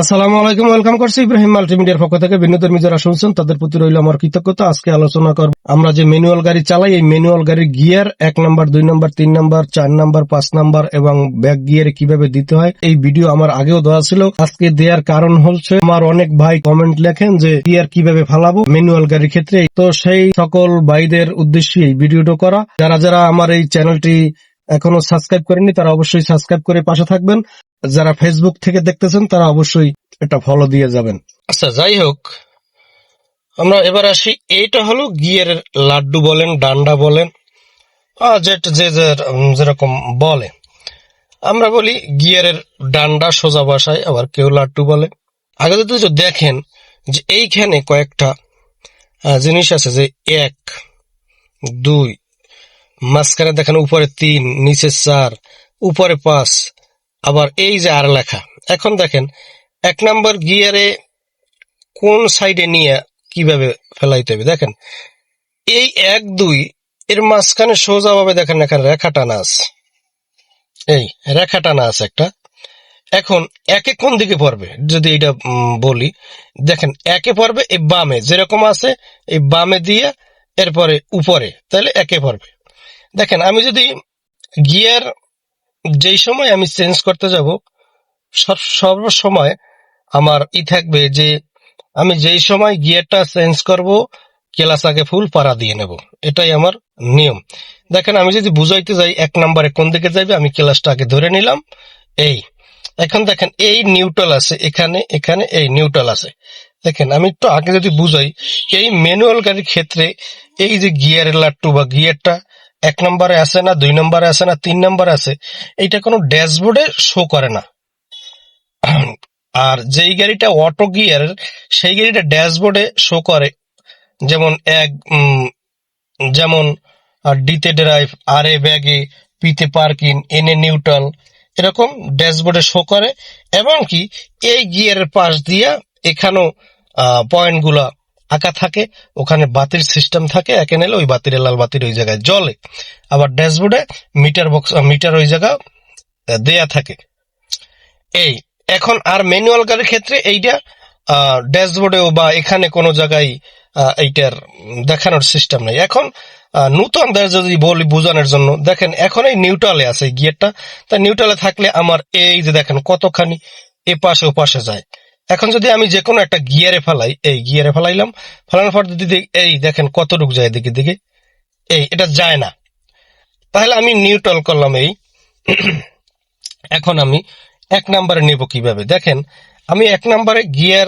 আসসালামু আলাইকুম, ওয়েলকাম করছি ইব্রাহিম মাল্টিমিডিয়ার পক্ষ থেকে। বিনোদন যারা শুনছেন, তাদের প্রতি রইল আমার কৃতজ্ঞতা। আজকে আলোচনা করব। আমরা যে ম্যানুয়াল গাড়ি চালাই, এই ম্যানুয়াল গাড়ির গিয়ার এক নাম্বার, দুই নাম্বার, তিন নাম্বার, চার নাম্বার, পাঁচ নাম্বার এবং ব্যাক গিয়ারে কীভাবে দিতে হয়, এই ভিডিও আমার আগেও দেওয়া ছিল। আজকে দেওয়ার কারণ হচ্ছে, আমার অনেক ভাই কমেন্ট লেখেন যে, গিয়ার কীভাবে ফালাবো ম্যানুয়াল গাড়ির ক্ষেত্রে। তো সেই সকল ভাইদের উদ্দেশ্যে এই ভিডিওটা করা। যারা যারা আমার এই চ্যানেলটি এখনও সাবস্ক্রাইব করেননি, তারা অবশ্যই সাবস্ক্রাইব করে পাশে থাকবেন। যারা ফেসবুক থেকে দেখতেছেন, তারা অবশ্যই এটা ফলো দিয়ে যাবেন। আচ্ছা যাই হোক, আমরা এবার আসি। এইটা হলো গিয়ারের লাড্ডু বলেন, ডান্ডা বলেন যে- যেরকম বলে। আমরা বলি গিয়ারের ডান্ডা সোজা বাসায়, আবার কেউ লাড্ডু বলে। আগে যদি দেখেন যে এইখানে কয়েকটা জিনিস আছে যে এক, দুই, মাঝখানে দেখেন উপরে তিন, নিচে চার, উপরে পাঁচ আবার এই যে আর লেখা, এখন দেখেন, এক নম্বর গিয়ারে কোন সাইডে নিয়ে কীভাবে ফেলাইতে হবে? দেখেন, এই এক, দুই, এর মাঝখানে সোজাভাবে দেখেন এখানে রেখা টানা আছে। এই রেখা টানা আছে একটা। এখন একে কোন দিকে পড়বে? যদি এটা বলি, দেখেন, একে পড়বে এই বামে, যেরকম আছে, এই বামে দিয়ে এরপরে উপরে, তাহলে একে পড়বে। দেখেন, আমি যদি গিয়ার যেই সময় আমি চেঞ্জ করতে যাব, সব সময় আমার ই থাকবে যে আমি যেই সময় গিয়ারটা চেঞ্জ করব কেলাস আগে ফুল পাড়া দিয়ে নেব। এটাই আমার নিয়ম। দেখেন, আমি যদি বুঝাইতে যাই, এক নম্বরে কোন দিকে যাইবে, আমি কেলাসটা আগে ধরে নিলাম। এই, এখন দেখেন, এই নিউট্রাল আছে, এখানে এখানে, এই নিউট্রাল আছে। দেখেন, আমি একটু আগে যদি বুঝাই, এই ম্যানুয়াল গাড়ির ক্ষেত্রে এই যে গিয়ারের লাট্টু বা গিয়ারটা এক নম্বরে আছে না, দুই নম্বরে আছে না, তিন নম্বরে আছে এইটা কোনো ড্যাশবোর্ডে শো করে না। আর যেই গাড়িটা অটো গিয়ার সেই গাড়িটা ড্যাশবোর্ডে শো করে। যেমন এক যেমন ডিতে ড্রাইভ আর এ ব্যাগে পিতে পার্কিং এনে নিউট্রাল এরকম ড্যাশবোর্ডে শো করে। এবং কি, এই গিয়ারের পাশ দিয়া এখানেও পয়েন্টগুলা আঁকা থাকে, ওখানে বাতির সিস্টেম থাকে, একে নিলে ওই বাতির, লাল বাতির ওই জায়গায় জলে আবার ড্যাশবোর্ডে মিটার বক্স মিটার ওই জায়গা দেয়া থাকে। এই, এখন আর ম্যানুয়াল গাড়ির ক্ষেত্রে এইটা ড্যাশবোর্ডেও বা এখানে কোনো জায়গায় এইটার দেখানোর সিস্টেম নেই। এখন নূতনদের যদি বলি বোঝানোর জন্য, দেখেন এখন এই নিউট্রালে আছে গিয়ারটা তা নিউট্রালে থাকলে আমার এই যে দেখেন কতখানি এ পাশে ও পাশে যায়। এখন যদি আমি যে কোনো একটা গিয়ারে ফেলাই, এই গিয়ারে ফেলাইলাম, ফেলানোর পর যদি এই দেখেন কতটুক যায় দিকে দিকে এই এটা যায় না। তাহলে আমি নিউট্রাল করলাম এই। এখন আমি এক নাম্বারে নেব কীভাবে? দেখেন, আমি এক নাম্বারে গিয়ার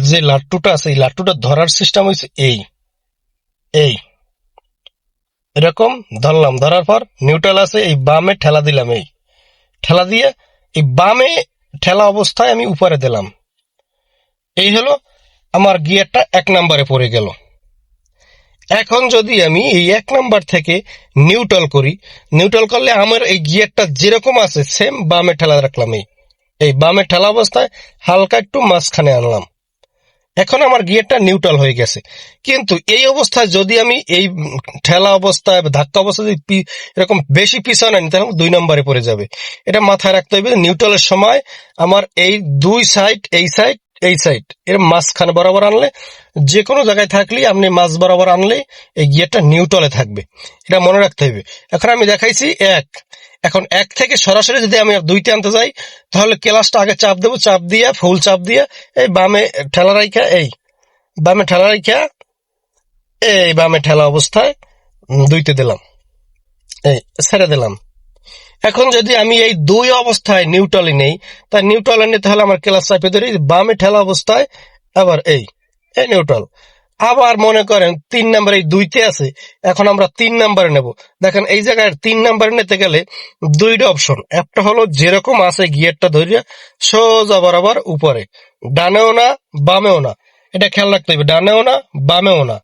যে লাট্টুটা আছে, এই লাট্টুটা ধরার সিস্টেম হয়েছে এই। এই। এরকম ধরলাম, ধরার পর নিউট্রাল আছে, এই বামে ঠেলা দিলাম এই। ঠেলা দিয়ে এই বামে ঠেলা অবস্থায় আমি উপরে দিলাম। এই হলো আমার গিয়ারটা এক নাম্বারে পড়ে গেল। এখন যদি আমি এই এক নাম্বার থেকে নিউট্রাল করি নিউট্রাল করলে আমার এই গিয়ারটা যেরকম আছে সেম বামে ঠেলা রাখলাম এই। এই বামে ঠেলা অবস্থায় হালকা একটু মাঝখানে আনলাম। এখন আমার গিয়ারটা নিউট্রাল হয়ে গেছে। কিন্তু এই অবস্থায় যদি আমি এই ঠেলা অবস্থায় ধাক্কা অবস্থায় যদি এরকম বেশি পিছনে আনি, তাহলে দুই নম্বরে পড়ে যাবে। এটা মাথায় রাখতে হবে নিউট্রালের সময় আমার এই দুই সাইড এই সাইড এই সাইড এর মাঝখানে বরাবর আনলে যে কোনো জায়গায় থাকলেই আপনি মাঝ বরাবর আনলে এই গিয়ারটা নিউট্রালে থাকবে। এটা মনে রাখতে হবে। এখন আমি দেখাইছি এক। এখন এক থেকে সরাসরি যদি আমি দুইতে আনতে যাই, তাহলে ক্লাসটা আগে চাপ দেবো, চাপ দিয়ে ফুল চাপ দিয়ে, এই বামে ঠেলা রাইখা, এই, বামে ঠেলা রাইখা, এই বামে ঠেলা অবস্থায় দুইতে দিলাম। এই, ছেড়ে দিলাম। এখন যদি আমি এই দুই অবস্থায় নিউট্রালে নেই তা নিউট্রালে নিতে হলে আমার ক্লাস চাপে ধরি, বামে ঠেলা অবস্থায়, আবার এই এই নিউট্রাল। আবার মনে করেন তিন নাম্বার এই দুইতে আছে, এখন আমরা তিন নাম্বারে নেব। দেখেন এই জায়গায় তিন নাম্বারে নিতে গেলে দুইটা অপশন, একটা হলো যেরকম আছে গিয়ারটা ধরিয়া সোজা বরাবর উপরে, ডানেও না, বামেও না। এটা খেয়াল রাখতে হবে, ডানেও না, বামেও না।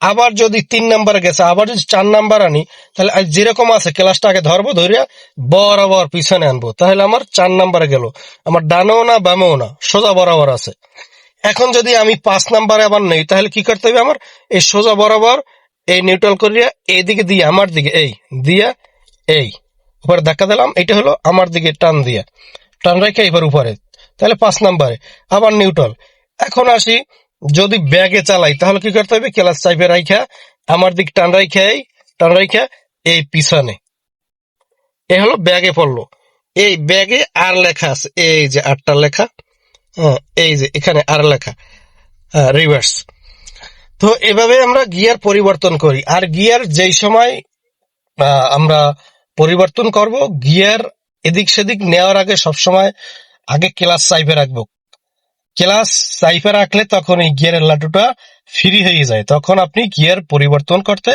আবার যদি তিন নাম্বারে গেছে, আবার যদি চার নাম্বার আনি, তাহলে যেরকম আছে, ক্লাসটা আগে ধরবো, ধরিয়া বরাবর পিছনে আনব। তাহলে আমার চার নাম্বারে গেল। আমার ডানেও না, বামেও না, সোজা বরাবর আছে। এখন যদি আমি পাঁচ নাম্বারে আবার নেই, তাহলে কি করতে হবে আমার? এই সোজা বরাবর, এই নিউট্রাল করিয়া এইদিকে দিয়ে, আমার দিকে, এই, দিয়া, এই। উপরে ধাক্কা দিলাম এটা হলো আমার দিকে টান দিয়া। টান রেখে এবার উপরে। তাহলে পাঁচ নাম্বারে, আবার নিউট্রাল এখন আসি যদি ব্যাগে চালাই, তাহলে কি করতে হবে? ক্লাস চাইপে রাইখা, আমার দিক টান রাইখা, এই টান রাইখা, এই পিছনে। এ হলো ব্যাগে পড়ল। এই ব্যাগে আর লেখা আছে, এই যে আটটা লেখা হ্যাঁ এই যে এখানে আর লেখা রিভার্স তো এভাবে আমরা গিয়ার পরিবর্তন করি। আর গিয়ার যেই সময় আমরা পরিবর্তন করব গিয়ার এদিক সেদিক নেওয়ার আগে সবসময় আগে ক্লাস সাইফে রাখব। ক্লাস সাইফে রাখলে তখন এই গিয়ারের লাটুটা ফ্রি হয়ে যায়। তখন আপনি গিয়ার পরিবর্তন করতে,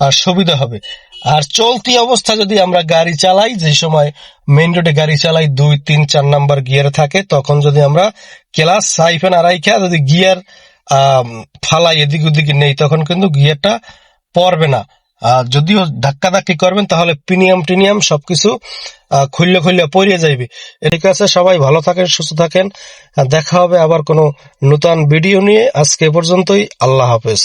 আর সুবিধা হবে। আর চলতি অবস্থা যদি আমরা গাড়ি চালাই, যে সময় মেইন রোডে গাড়ি চালাই, দুই, তিন, চার নাম্বার গিয়ার থাকে, তখন যদি আমরা ক্লাস সাইফে না রাইখা যদি গিয়ার ফালাই এদিক ওদিকে নেই, তখন কিন্তু গিয়ারটা পড়বে না। যদিও ধাক্কা ধাক্কি করবেন, তাহলে প্রিমিয়াম টিনিয়াম সবকিছু খুললে খুললে পড়িয়ে যাইবে। ঠিক আছে, সবাই ভালো থাকেন, সুস্থ থাকেন। দেখা হবে আবার কোনো নতুন ভিডিও নিয়ে। আজকে পর্যন্তই, আল্লাহ হাফেজ।